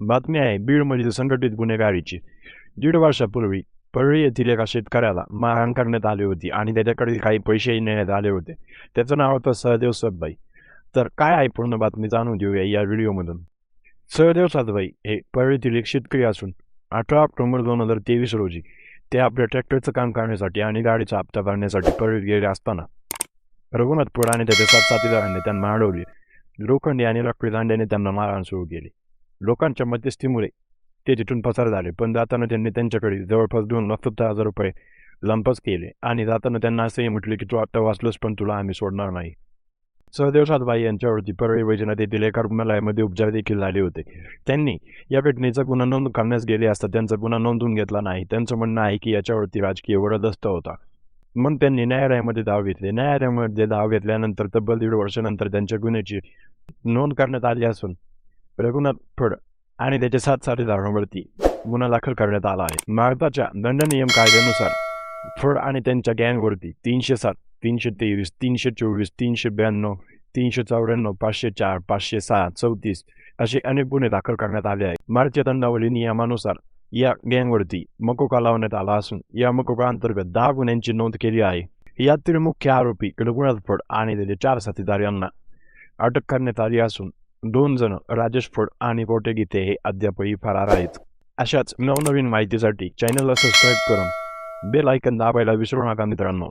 बातमी आहे बीडमधील संघटित गुन्हेगारीची. दीड वर्षापूर्वी परळी येथील एका शेतकऱ्याला मारहाण करण्यात आली होती आणि त्याच्याकडे काही पैसेही नेण्यात आले होते. त्याचं नाव होतं सहदेव सतबाई. तर काय आहे पूर्ण बातमी जाणून घेऊया या व्हिडिओमधून. सहदेव सातबाई हे परळीतील एक शेतकरी असून अठरा ऑक्टोबर दोन हजार तेवीस रोजी ते आपल्या ट्रॅक्टरचं काम करण्यासाठी आणि गाडीचा हप्ता भरण्यासाठी परळीत गेले असताना रघुनाथपूर आणि त्याच्या सात साथीदारांनी त्यांना अडवले. लोखंडी आणि लाकडी दांड्याने त्यांना मारहाण सुरू केली. लोकांच्या मध्यस्थीमुळे ते तिथून पसार झाले. पण जाताना त्यांनी त्यांच्याकडे जवळपास दोन लाख सत्तर हजार रुपये लंपस केले. आणि जाताना त्यांना असंही म्हटले की तू आता वाचलोस पण तुला आम्ही सोडणार नाही. सहदेव सातबाई यांच्यावरती परळी वैजनाथ येथील एका रुग्णालयामध्ये उपचार देखील झाले होते. त्यांनी या घटनेचा गुन्हा नोंद करण्यास गेले असता त्यांचा गुन्हा नोंदवून घेतला नाही. त्यांचं म्हणणं आहे की याच्यावरती राजकीय वरदस्त होता. मग त्यांनी न्यायालयामध्ये धाव घेतले. न्यायालयामध्ये धाव घेतल्यानंतर तब्बल दीड वर्षानंतर त्यांच्या गुन्ह्याची नोंद करण्यात आली असून रघुनाथ फड आणि त्याच्या सात साथीदारांवरती गुन्हा दाखल करण्यात आला आहे भारताच्या दंड नियम कायद्यानुसार फड आणि त्यांच्या गँगवरती तीनशे सात तीनशे तेवीस तीनशे चोवीस तीनशे ब्याण्णव तीनशे चौऱ्याण्णव पाचशे चार पाचशे सहा चौतीस असे अनेक गुन्हे दाखल करण्यात आले आहेत भारतीय दंडावली नियमानुसार या गँगवरती मकोका लावण्यात आला असून या मकोका अंतर्गत दहा गुन्ह्यांची नोंद केली आहे यातील मुख्य आरोपी रघुनाथ फड आणि त्याचे चार साथीदार यांना अटक करण्यात आली असून दोन जण राजेश फड आणि पोटे गीते हे अद्यापही फरार आहेत. अशाच नवनवीन माहितीसाठी चॅनलला सबस्क्राईब करून बेल ऐकन दाबायला विसरू नका मित्रांनो.